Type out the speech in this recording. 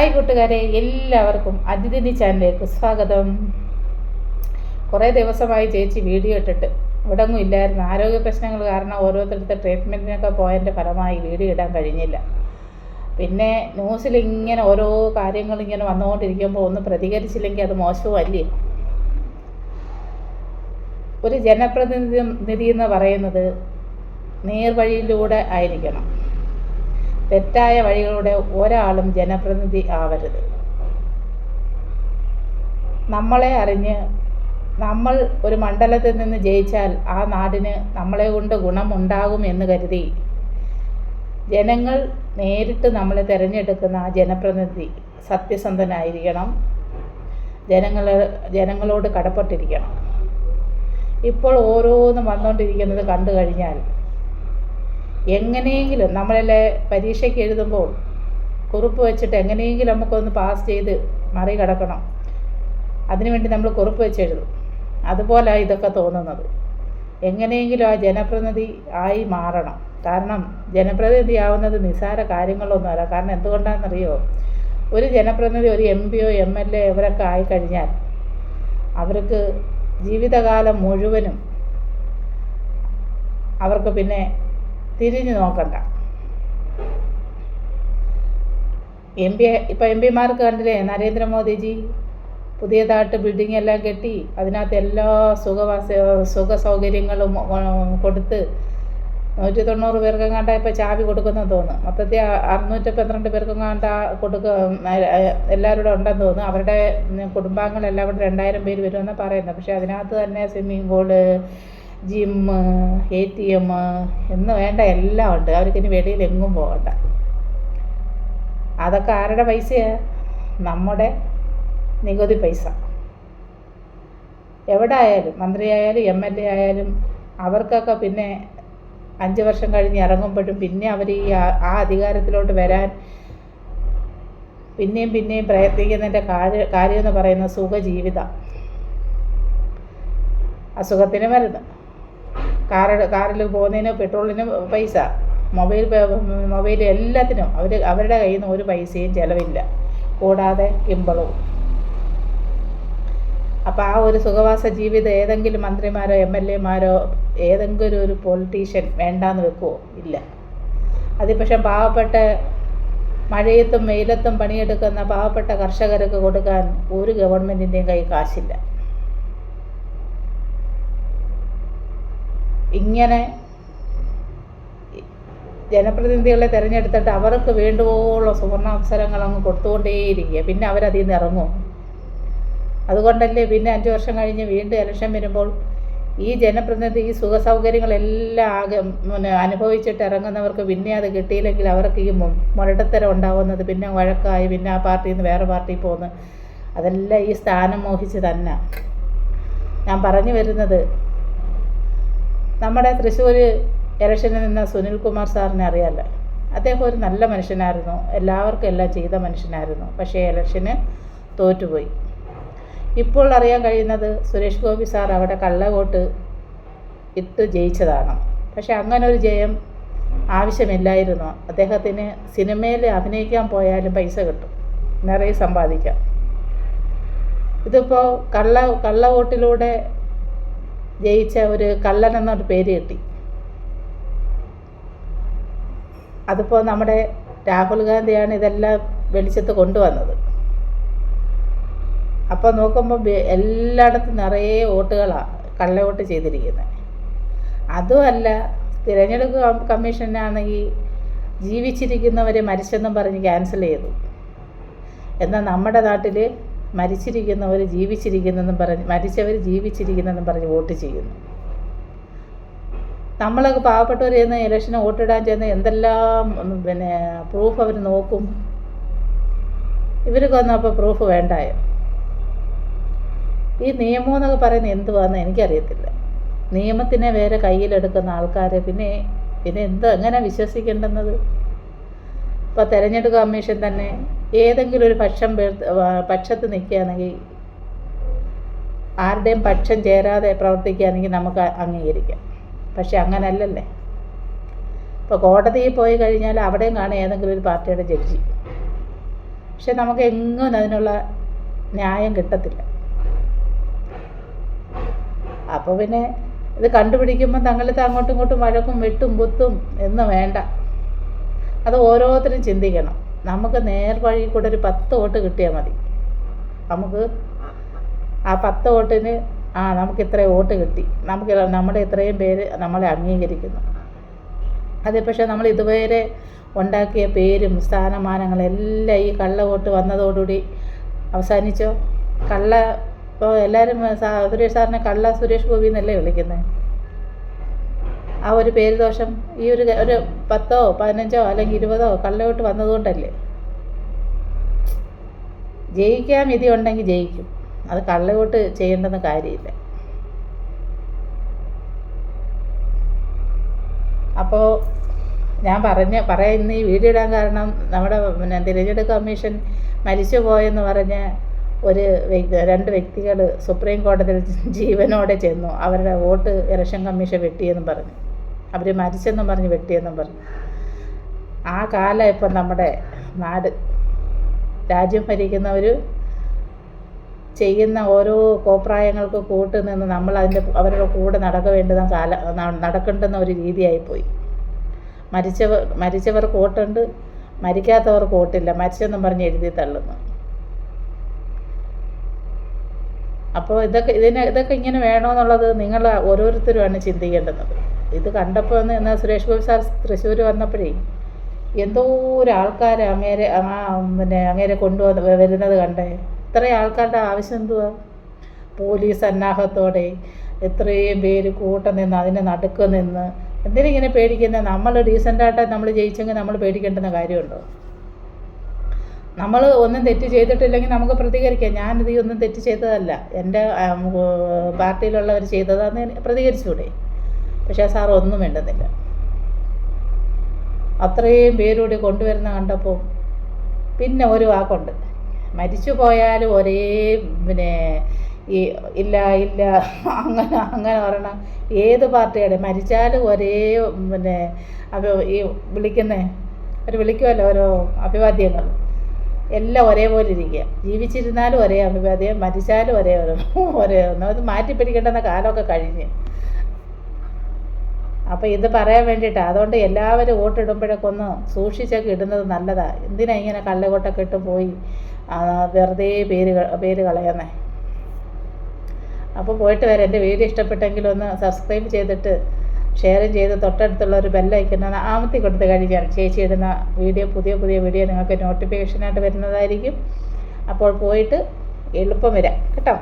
Hi കൂട്ടുകാരെ എല്ലാവർക്കും അതിഥിനി ചാനലിലേക്ക് സ്വാഗതം. കുറേ ദിവസമായി ചേച്ചി വീഡിയോ ഇട്ടിട്ട് ഇവിടെങ്ങും ഇല്ലായിരുന്നു. ആരോഗ്യ പ്രശ്നങ്ങൾ കാരണം ഓരോരുത്തരുടെ ട്രീറ്റ്മെന്റിനൊക്കെ പോയതിന്റെ ഫലമായി വീഡിയോ ഇടാൻ കഴിഞ്ഞില്ല. പിന്നെ ന്യൂസിൽ ഇങ്ങനെ ഓരോ കാര്യങ്ങൾ ഇങ്ങനെ വന്നുകൊണ്ടിരിക്കുമ്പോൾ ഒന്ന് പ്രതികരിച്ചില്ലെങ്കിൽ അത് മോശവുമല്ലേ? ഒരു ജനപ്രതിനിധി നിധി എന്ന് പറയുന്നത് നേർവഴിയിലൂടെ ആയിരിക്കണം. തെറ്റായ വഴികളിലൂടെ ഒരാളും ജനപ്രതിനിധി ആവരുത്. നമ്മളെ അറിഞ്ഞ് നമ്മൾ ഒരു മണ്ഡലത്തിൽ നിന്ന് ജയിച്ചാൽ ആ നാടിന് നമ്മളെ കൊണ്ട് ഗുണമുണ്ടാകും എന്ന് കരുതി. ജനങ്ങൾ നേരിട്ട് നമ്മളെ തിരഞ്ഞെടുക്കുന്ന ആ ജനപ്രതിനിധി സത്യസന്ധനായിരിക്കണം. ജനങ്ങൾ ജനങ്ങളോട് കടപ്പെട്ടിരിക്കണം. ഇപ്പോൾ ഓരോന്നും വന്നുകൊണ്ടിരിക്കുന്നത് കണ്ടു കഴിഞ്ഞാൽ എങ്ങനെയെങ്കിലും നമ്മളെ പരീക്ഷയ്ക്ക് എഴുതുമ്പോൾ കുറിപ്പ് വെച്ചിട്ട് എങ്ങനെയെങ്കിലും നമുക്കൊന്ന് പാസ് ചെയ്ത് മറികടക്കണം. അതിനുവേണ്ടി നമ്മൾ കുറിപ്പ് വെച്ച് എഴുതും. അതുപോലെ ഇതൊക്കെ തോന്നുന്നത്. എങ്ങനെയെങ്കിലും ആ ജനപ്രതിനിധി ആയി മാറണം. കാരണം ജനപ്രതിനിധി ആവുന്നത് നിസ്സാര കാര്യങ്ങളൊന്നുമല്ല കാരണം എന്തുകൊണ്ടാണെന്നറിയോ? ഒരു ജനപ്രതിനിധി ഒരു എം പിയോ എം എൽ എ ഇവരൊക്കെ ആയിക്കഴിഞ്ഞാൽ അവർക്ക് ജീവിതകാലം മുഴുവനും അവർക്ക് പിന്നെ തിരിഞ്ഞു നോക്കണ്ട. എം പി ഇപ്പം എം പിമാർക്ക് കണ്ടില്ലേ നരേന്ദ്രമോദിജി പുതിയതായിട്ട് ബിൽഡിംഗ് എല്ലാം കെട്ടി അതിനകത്ത് എല്ലാ സുഖവാസ സുഖ സൗകര്യങ്ങളും കൊടുത്ത് നൂറ്റി തൊണ്ണൂറ് പേർക്കെങ്ങാണ്ട ഇപ്പോൾ ചാവി കൊടുക്കുന്നെന്ന് തോന്നുന്നു മൊത്തത്തിൽ അറുന്നൂറ്റി പന്ത്രണ്ട് പേർക്കും കണ്ട കൊടുക്കുക എല്ലാവരും ഉണ്ടെന്ന് തോന്നുന്നു അവരുടെ കുടുംബാംഗങ്ങളെല്ലാം കൂടെ രണ്ടായിരം പേര് വരുമെന്നാണ് പറയുന്നത്. പക്ഷേ അതിനകത്ത് തന്നെ swimming pool gym A T M എന്ന് വേണ്ട എല്ലാം ഉണ്ട്. അവർക്ക് ഇനി വെളിയിൽ എങ്ങും പോകണ്ട. അതൊക്കെ ആരുടെ പൈസയാണ് നമ്മുടെ നികുതി പൈസ. എവിടെ ആയാലും മന്ത്രിയായാലും എം എൽ എ ആയാലും അവർക്കൊക്കെ പിന്നെ അഞ്ച് വർഷം കഴിഞ്ഞ് ഇറങ്ങുമ്പോഴും പിന്നെ അവർ ഈ ആ അധികാരത്തിലോട്ട് വരാൻ പിന്നെയും പിന്നെയും പ്രയത്നിക്കുന്നതിന്റെ കാര്യം എന്ന് പറയുന്ന സുഖജീവിതം. അസുഖത്തിന് മരുന്ന്. കാറ് കാറിൽ പോകുന്നതിന് പെട്രോളിന് പൈസ. മൊബൈൽ മൊബൈൽ എല്ലാത്തിനും. അവർ അവരുടെ കയ്യിൽ നിന്ന് ഒരു പൈസയും ചിലവില്ല. കൂടാതെ കിമ്പളവും അപ്പോൾ ആ ഒരു സുഖവാസ ജീവിതം ഏതെങ്കിലും മന്ത്രിമാരോ എം എൽ എമാരോ ഏതെങ്കിലും ഒരു പൊളിറ്റീഷ്യൻ വേണ്ടാന്ന് വെക്കുമോ ഇല്ല. അതിൽ പക്ഷേ പാവപ്പെട്ട മഴയത്തും വെയിലത്തും പണിയെടുക്കുന്ന പാവപ്പെട്ട കർഷകർക്ക് കൊടുക്കാൻ ഒരു ഗവൺമെന്റിന്റെയും കൈ കാശില്ല. ഇങ്ങനെ ജനപ്രതിനിധികളെ തിരഞ്ഞെടുത്തിട്ട് അവർക്ക് വേണ്ടുവോളം സുവർണാവസരങ്ങൾ അങ്ങ് കൊടുത്തുകൊണ്ടേയിരിക്കുക. പിന്നെ അവരതിൽ നിന്ന് ഇറങ്ങും. അതുകൊണ്ടല്ലേ പിന്നെ അഞ്ച് വർഷം കഴിഞ്ഞ് വീണ്ടും ഇലക്ഷൻ വരുമ്പോൾ ഈ ജനപ്രതിനിധി ഈ സുഖ സൗകര്യങ്ങളെല്ലാം ആകെ പിന്നെ അനുഭവിച്ചിട്ട് ഇറങ്ങുന്നവർക്ക് പിന്നെ അത് കിട്ടിയില്ലെങ്കിൽ അവർക്ക് ഈ മുരടത്തരം ഉണ്ടാവുന്നത് പിന്നെ വഴക്കായി പിന്നെ ആ പാർട്ടിയിൽ നിന്ന് വേറെ പാർട്ടിയിൽ പോകുന്നു അതെല്ലാം ഈ സ്ഥാനം മോഹിച്ച് തന്നെ. ഞാൻ പറഞ്ഞു വരുന്നത് നമ്മുടെ തൃശ്ശൂർ ഇലക്ഷനിൽ നിന്ന സുനിൽ കുമാർ സാറിനെ അറിയാമല്ലോ. അദ്ദേഹം ഒരു നല്ല മനുഷ്യനായിരുന്നു. എല്ലാവർക്കും എല്ലാം ചെയ്ത മനുഷ്യനായിരുന്നു. പക്ഷേ ഇലക്ഷന് തോറ്റുപോയി. ഇപ്പോൾ അറിയാൻ കഴിയുന്നത് സുരേഷ് ഗോപി സാർ അവിടെ കള്ളവോട്ട് ഇട്ട് ജയിച്ചതാണ്. പക്ഷേ അങ്ങനെ ഒരു ജയം ആവശ്യമില്ലായിരുന്നു. അദ്ദേഹത്തിന് സിനിമയിൽ അഭിനയിക്കാൻ പോയാലും പൈസ കിട്ടും. നിറയെ സമ്പാദിക്കാം. ഇതിപ്പോൾ കള്ള കള്ളവോട്ടിലൂടെ ജയിച്ച ഒരു കള്ളൻ എന്നൊരു പേര് കിട്ടി. അതിപ്പോൾ നമ്മുടെ രാഹുൽ ഗാന്ധിയാണ് ഇതെല്ലാം വെളിച്ചത്ത് കൊണ്ടുവന്നത്. അപ്പോൾ നോക്കുമ്പോൾ എല്ലായിടത്തും നിറയെ വോട്ടുകളാണ് കള്ളവോട്ട് ചെയ്തിരിക്കുന്നത് അതുമല്ല തിരഞ്ഞെടുപ്പ് കമ്മീഷനാണെങ്കിൽ ജീവിച്ചിരിക്കുന്നവരെ മരിച്ചെന്നും പറഞ്ഞ് ക്യാൻസൽ ചെയ്തു. എന്നാൽ നമ്മുടെ നാട്ടിൽ മരിച്ചിരിക്കുന്നവർ ജീവിച്ചിരിക്കുന്നെന്നും പറഞ്ഞ് മരിച്ചവർ ജീവിച്ചിരിക്കുന്നെന്നും പറഞ്ഞ് വോട്ട് ചെയ്യുന്നു. നമ്മളൊക്കെ പാവപ്പെട്ടവർ ചെന്ന് ഇലക്ഷന് വോട്ടിടാൻ ചെന്ന് എന്തെല്ലാം പിന്നെ പ്രൂഫ് അവർ നോക്കും. ഇവർക്ക് അപ്പോൾ പ്രൂഫ് വേണ്ടായോ? ഈ നിയമം എന്നൊക്കെ പറയുന്നത് എന്തുവാന്ന് എനിക്കറിയത്തില്ല. നിയമത്തിനെ വേറെ കയ്യിലെടുക്കുന്ന ആൾക്കാരെ പിന്നെ പിന്നെ എന്ത് എങ്ങനെ വിശ്വസിക്കേണ്ടുന്നത്? ഇപ്പോൾ തെരഞ്ഞെടുപ്പ് കമ്മീഷൻ തന്നെ ഏതെങ്കിലും ഒരു പക്ഷം പക്ഷത്ത് നിൽക്കുകയാണെങ്കിൽ ആരുടെയും പക്ഷം ചേരാതെ പ്രവർത്തിക്കുകയാണെങ്കിൽ നമുക്ക് അംഗീകരിക്കാം. പക്ഷെ അങ്ങനല്ലല്ലേ? ഇപ്പോൾ കോടതിയിൽ പോയി കഴിഞ്ഞാൽ അവിടെയും കാണും ഏതെങ്കിലും ഒരു പാർട്ടിയുടെ ജഡ്ജി. പക്ഷെ നമുക്ക് എങ്ങും അതിനുള്ള ന്യായം കിട്ടത്തില്ല. അപ്പോൾ പിന്നെ ഇത് കണ്ടുപിടിക്കുമ്പോൾ തങ്ങളിത് അങ്ങോട്ടും ഇങ്ങോട്ടും വഴക്കും വെട്ടും കുത്തും എന്ന് വേണ്ട. അത് ഓരോരുത്തരും ചിന്തിക്കണം. നമുക്ക് നേർവഴി കൂടെ ഒരു പത്ത് വോട്ട് കിട്ടിയാൽ മതി. നമുക്ക് ആ പത്ത് വോട്ടിന് ആ നമുക്ക് ഇത്രയും വോട്ട് കിട്ടി. നമുക്ക് നമ്മുടെ ഇത്രയും പേര് നമ്മളെ അംഗീകരിക്കുന്നു. അത് പക്ഷേ നമ്മൾ ഇതുവരെ ഉണ്ടാക്കിയ പേരും സ്ഥാനമാനങ്ങളും എല്ലാം ഈ കള്ള വോട്ട് വന്നതോടുകൂടി അവസാനിച്ചോ? കള്ള ഇപ്പോൾ എല്ലാവരും സുരേഷ് സാറിനെ കള്ള സുരേഷ് ഗോപി എന്നല്ലേ വിളിക്കുന്നത് ആ ഒരു പേര് ദോഷം ഈ ഒരു ഒരു പത്തോ പതിനഞ്ചോ അല്ലെങ്കിൽ ഇരുപതോ കള്ളോട്ട് വന്നതുകൊണ്ടല്ലേ? ജയിക്കാൻ വിധി ഉണ്ടെങ്കിൽ ജയിക്കും. അത് കള്ളോട്ട് ചെയ്യേണ്ടെന്ന് കാര്യമില്ല. അപ്പോൾ ഞാൻ പറഞ്ഞ പറയാൻ ഇന്ന് ഈ വീഡിയോ ഇടാൻ കാരണം നമ്മുടെ പിന്നെ തിരഞ്ഞെടുപ്പ് കമ്മീഷൻ മരിച്ചു പോയെന്ന് പറഞ്ഞ് ഒരു വ്യക്തി രണ്ട് വ്യക്തികൾ സുപ്രീം കോടതിയിൽ ജീവനോടെ ചെന്നു. അവരുടെ വോട്ട് ഇലക്ഷൻ കമ്മീഷൻ വെട്ടിയെന്നും പറഞ്ഞു. അവർ മരിച്ചെന്നും പറഞ്ഞ് വെട്ടിയെന്നും പറഞ്ഞു. ആ കാലം ഇപ്പം നമ്മുടെ നാട്. രാജ്യം ഭരിക്കുന്നവർ ചെയ്യുന്ന ഓരോ കോപ്രായങ്ങൾക്ക് കൂട്ട് നിന്ന് നമ്മൾ അതിന്റെ അവരുടെ കൂടെ നടക്ക വേണ്ടുന്ന കാല നടക്കേണ്ടുന്ന ഒരു രീതിയായിപ്പോയി. മരിച്ചവർ മരിച്ചവർ കൂട്ടുണ്ട് മരിക്കാത്തവർ കൂട്ടില്ല. മരിച്ചെന്നും പറഞ്ഞ് എഴുതി തള്ളുന്നു. അപ്പോൾ ഇതൊക്കെ ഇതിനെ ഇതൊക്കെ ഇങ്ങനെ വേണമെന്നുള്ളത് നിങ്ങൾ ഓരോരുത്തരുമാണ് ചിന്തിക്കേണ്ടുന്നത്. ഇത് കണ്ടപ്പോൾ ഒന്ന് എന്നാൽ സുരേഷ് ഗോപി സാർ തൃശ്ശൂർ വന്നപ്പോഴേ എന്തോ ഒരു ആൾക്കാർ അങ്ങേരെ ആ പിന്നെ അങ്ങേരെ കൊണ്ടുവന്ന് വരുന്നത് കണ്ടേ. ഇത്രയും ആൾക്കാരുടെ ആവശ്യം എന്തുവാ? പോലീസ് സന്നാഹത്തോടെ എത്രയും പേര് കൂട്ടം നിന്ന് അതിന്റെ നടുക്ക് നിന്ന് എന്തിനിങ്ങനെ പേടിക്കുന്ന? നമ്മൾ ഡീസന്റായിട്ട് നമ്മൾ ജയിച്ചെങ്കിൽ നമ്മൾ പേടിക്കേണ്ടുന്ന കാര്യമുണ്ടോ? നമ്മൾ ഒന്നും തെറ്റ് ചെയ്തിട്ടില്ലെങ്കിൽ നമുക്ക് പ്രതികരിക്കാം. ഞാനിത് ഒന്നും തെറ്റ് ചെയ്തതല്ല. എന്റെ പാർട്ടിയിലുള്ളവർ ചെയ്തതാന്ന് പ്രതികരിച്ചൂടെ. പക്ഷേ സാർ ഒന്നും വേണ്ടുന്നില്ല അത്രയും പേരൂടി കൊണ്ടുവരുന്ന കണ്ടപ്പോൾ പിന്നെ ഒരു വാക്കുണ്ട്. മരിച്ചു പോയാലും ഒരേ പിന്നെ ഈ ഇല്ല ഇല്ല അങ്ങനെ അങ്ങനെ പറയണം. ഏത് പാർട്ടിയുടെ? മരിച്ചാലും ഒരേ പിന്നെ അഭി ഈ വിളിക്കുന്നേ അവർ വിളിക്കുമല്ലോ ഓരോ അഭിവാദ്യങ്ങൾ. എല്ലാം ഒരേപോലെ ഇരിക്കുക. ജീവിച്ചിരുന്നാലും ഒരേ അഭിവാദ്യം മരിച്ചാലും ഒരേ ഒരു ഒരേ ഒന്ന്. അത് മാറ്റി പിടിക്കേണ്ടെന്ന കാലമൊക്കെ കഴിഞ്ഞ്. അപ്പോൾ ഇത് പറയാൻ വേണ്ടിയിട്ടാണ് അതുകൊണ്ട് എല്ലാവരും വോട്ടിടുമ്പോഴൊക്കെ ഒന്ന് സൂക്ഷിച്ചൊക്കെ ഇടുന്നത് നല്ലതാണ് എന്തിനാ ഇങ്ങനെ കള്ളവോട്ടൊക്കെ ഇട്ട് പോയി വെറുതെ പേര് പേര് കളയുന്നേ? അപ്പോൾ പോയിട്ട് വരാം. എന്റെ വീഡിയോ ഇഷ്ടപ്പെട്ടെങ്കിൽ ഒന്ന് സബ്സ്ക്രൈബ് ചെയ്തിട്ട് ഷെയർ ചെയ്ത് തൊട്ടടുത്തുള്ള ഒരു ബെല്ലൈക്കുന്ന ആമത്തി കൊടുത്ത് കഴിഞ്ഞാൽ ചേച്ചി ഇടുന്ന വീഡിയോ പുതിയ പുതിയ വീഡിയോ നിങ്ങൾക്ക് നോട്ടിഫിക്കേഷനായിട്ട് വരുന്നതായിരിക്കും. അപ്പോൾ പോയിട്ട് എളുപ്പം വരാം. കേട്ടോ?